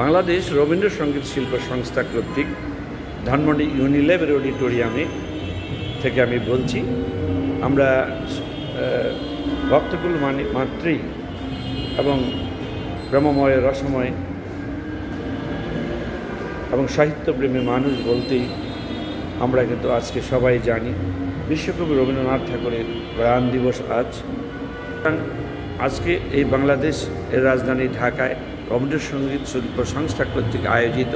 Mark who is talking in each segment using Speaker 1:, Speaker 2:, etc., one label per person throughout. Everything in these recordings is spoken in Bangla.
Speaker 1: বাংলাদেশ রবীন্দ্রসঙ্গীত শিল্প সংস্থা কর্তৃক ধানমন্ডি ইউনিলেভের অডিটোরিয়ামে থেকে আমি বলছি, আমরা ভক্তকুল মানে মাতৃ এবং ব্রহ্মময়, রসময় এবং সাহিত্যপ্রেমী মানুষ বলতেই আমরা কিন্তু আজকে সবাই জানি। বিশ্বকবি রবীন্দ্রনাথ ঠাকুরের প্রয়াণ দিবস আজ। আজকে এই বাংলাদেশ এর রাজধানী ঢাকায় রবীন্দ্রসঙ্গীত শিল্প সংস্থা কর্তৃক আয়োজিত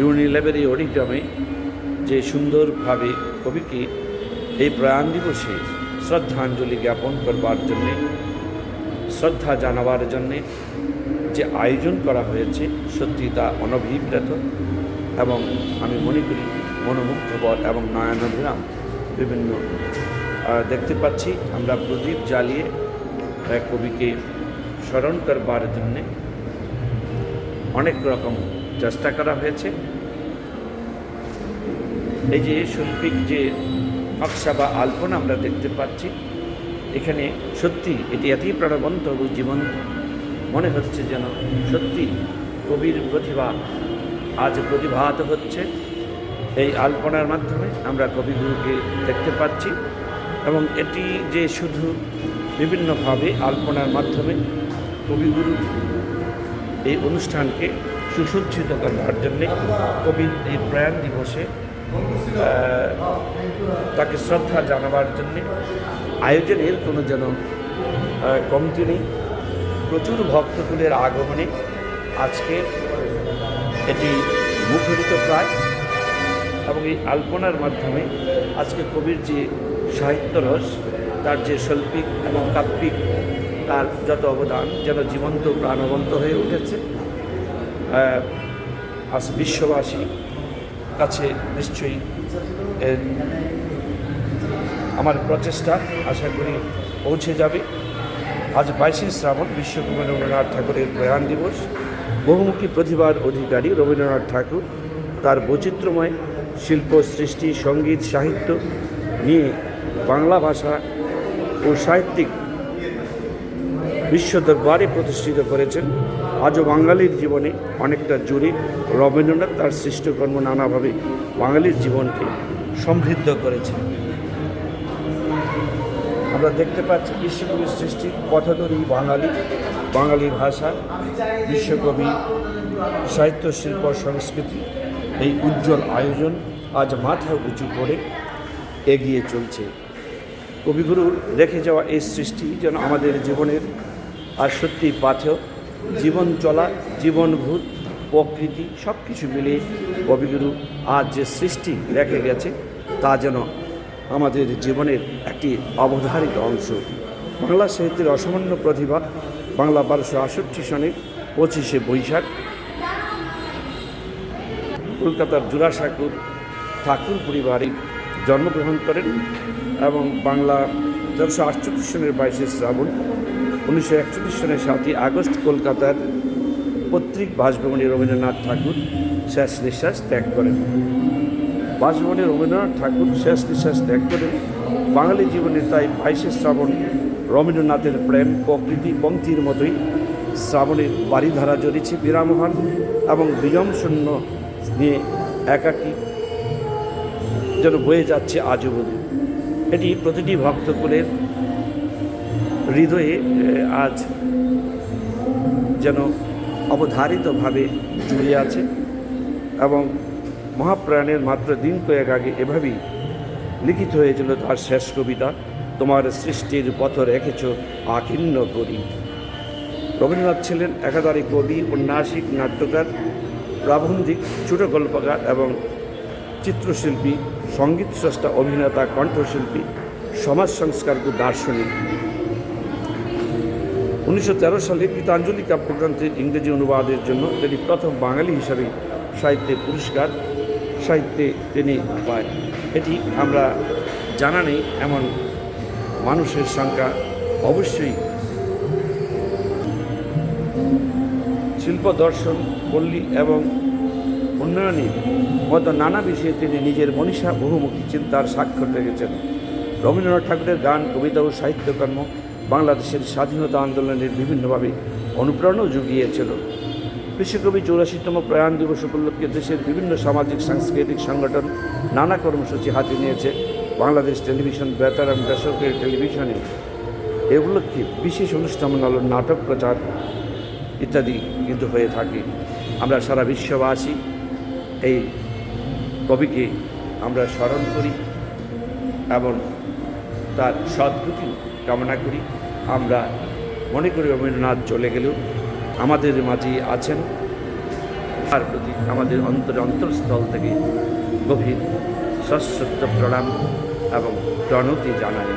Speaker 1: ইউনিলেভের এই অডিটমে যে সুন্দরভাবে কবিকে এই প্রয়াণ দিবসে শ্রদ্ধাঞ্জলি জ্ঞাপন করবার জন্যে, শ্রদ্ধা জানাবার জন্যে যে আয়োজন করা হয়েছে, সত্যি তা অনভিপ্রেত এবং আমি মনে করি মনোমুগ্ধকর এবং নয়নাভিরাম বিভিন্ন দেখতে পাচ্ছি। আমরা প্রদীপ জ্বালিয়ে কবিকে স্মরণ করবার জন্যে অনেক রকম চেষ্টা করা হয়েছে। এই যে শৈল্পিক যে নকশা বা আলপনা আমরা দেখতে পাচ্ছি, এখানে সত্যি এটি এতই প্রাণবন্ত এবং জীবন মনে হচ্ছে যেন সত্যি কবির প্রতিভা আজ প্রতিভাত হচ্ছে। এই আলপনার মাধ্যমে আমরা কবিগুরুকে দেখতে পাচ্ছি এবং এটি যে শুধু বিভিন্নভাবে আলপনার মাধ্যমে কবিগুরু এই অনুষ্ঠানকে সুসজ্জিত করবার জন্যে কবির এই প্রয়াণ দিবসে তাকে শ্রদ্ধা জানাবার জন্যে আয়োজনের কোনো যেন কমতি নেই। প্রচুর ভক্তকুলের আগমনে আজকে এটি মুখরিত প্রায় এবং এই আলপনার মাধ্যমে আজকে কবির যে সাহিত্যরস তার যে শৈল্পিক এবং কাব্যিক তার যত অবদান, যেন জীবন্ত প্রাণবন্ত হয়ে উঠেছে। আজ বিশ্ববাসী কাছে নিশ্চয়ই আমার প্রচেষ্টা আশা করি পৌঁছে যাবে। আজ বাইশে শ্রাবণ বিশ্বকবি রবীন্দ্রনাথ ঠাকুরের প্রয়াণ দিবস। বহুমুখী প্রতিভার অধিকারী রবীন্দ্রনাথ ঠাকুর তার বৈচিত্র্যময় শিল্প, সৃষ্টি, সংগীত, সাহিত্য নিয়ে বাংলা ভাষা ও সাহিত্যিক বিশ্ব দরবারে প্রতিষ্ঠিত করেছেন। আজও বাঙালির জীবনে অনেকটা জুড়ে রবীন্দ্রনাথ তার সৃষ্টকর্ম নানাভাবে বাঙালির জীবনকে সমৃদ্ধ করেছেন আমরা দেখতে পাচ্ছি বিশ্বকবির সৃষ্টি পথধরী বাঙালি বাঙালি ভাষা, বিশ্বকবি সাহিত্য শিল্প সংস্কৃতি, এই উজ্জ্বল আয়োজন আজ মাথা উঁচু করে এগিয়ে চলছে। কবিগুরুর রেখে যাওয়া এই সৃষ্টি যেন আমাদের জীবনের আর সত্যি পাথেয় জীবন চলা জীবনভূত প্রকৃতি সব কিছু মিলিয়ে কবিগুরু আজ যে সৃষ্টি রেখে গেছে, তা যেন আমাদের জীবনের একটি অবধারিত অংশ। বাংলা সাহিত্যের অসামান্য প্রতিভা বাংলা বারোশো আষট্টি সনের পঁচিশে বৈশাখ। কলকাতার জুরাসাঁকুর ঠাকুর পরিবারে জন্মগ্রহণ করেন এবং বাংলা তেরোশো আটচল্লিশ সনের বাইশে শ্রাবণ উনিশশো একচল্লিশ সনের সাতই আগস্ট কলকাতার পৈতৃক বাসভবনে রবীন্দ্রনাথ ঠাকুর শেষ নিঃশ্বাস ত্যাগ করেন। বাসভবনে রবীন্দ্রনাথ ঠাকুর শেষ নিঃশ্বাস ত্যাগ করেন বাঙালি জীবনে তাই বাইশে শ্রাবণ রবীন্দ্রনাথের প্রেম, প্রকৃতি, পঙ্ক্তির মতোই শ্রাবণের বাড়িধারা জড়িয়েছে বিরামহান এবং বিজম শূন্য নিয়ে একাকী যেন বয়ে যাচ্ছে আজও এটি প্রতিটি ভক্তকুলের হৃদয়ে আজ যেন অবধারিতভাবে জুড়ে আছে এবং মহাপ্রাণের মাত্র দিন কয়েক আগে এভাবেই লিখিত হয়েছিল তার শেষ কবিতা, তোমার সৃষ্টির পথ রেখেছ আকীর্ণ করি। রবীন্দ্রনাথ ছিলেন একাধারে কবি ঔন্যাসিক নাট্যকার, প্রাবন্ধিক, ছোট গল্পকার এবং চিত্রশিল্পী সংগীত স্রষ্টা অভিনেতা, কণ্ঠশিল্পী, সমাজ সংস্কারক দার্শনিক। উনিশশো তেরো সালে গীতাঞ্জলি কাব্যগ্রন্থের ইংরেজি অনুবাদের জন্য তিনি প্রথম বাঙালি হিসাবে সাহিত্যে পুরস্কার, সাহিত্যে তিনি পায়। এটি আমরা জানা নেই, এমন মানুষের সংখ্যা অবশ্যই শিল্প দর্শন, পল্লী এবং উন্নয়নে মতো নানা বিষয়ে তিনি নিজের মনীষা বহুমুখী চিন্তার স্বাক্ষর রেখেছেন। রবীন্দ্রনাথ ঠাকুরের গান, কবিতা ও সাহিত্যকর্ম বাংলাদেশের স্বাধীনতা আন্দোলনের বিভিন্নভাবে অনুপ্রেরণাও জুগিয়েছিল। বিশ্বকবি চৌরাশিতম প্রয়াণ দিবস উপলক্ষে দেশের বিভিন্ন সামাজিক, সাংস্কৃতিক সংগঠন নানা কর্মসূচি হাতে নিয়েছে। বাংলাদেশ টেলিভিশন বেতারাম বেসরকারি টেলিভিশনে এ উপলক্ষে বিশেষ অনুষ্ঠানমূলক নাটক প্রচার ইত্যাদি কিন্তু হয়ে থাকে। আমরা সারা বিশ্ববাসী এই কবিকে আমরা স্মরণ করি এবং তার সদ্গতি কামনা করি। আমরা মনে করি রবীন্দ্রনাথ চলে গেলেও আমাদের মাঝে আছেন। তার প্রতি আমাদের অন্তর অন্তরস্থল থেকে গভীর সশ্রদ্ধ প্রণাম এবং প্রণতি জানাই।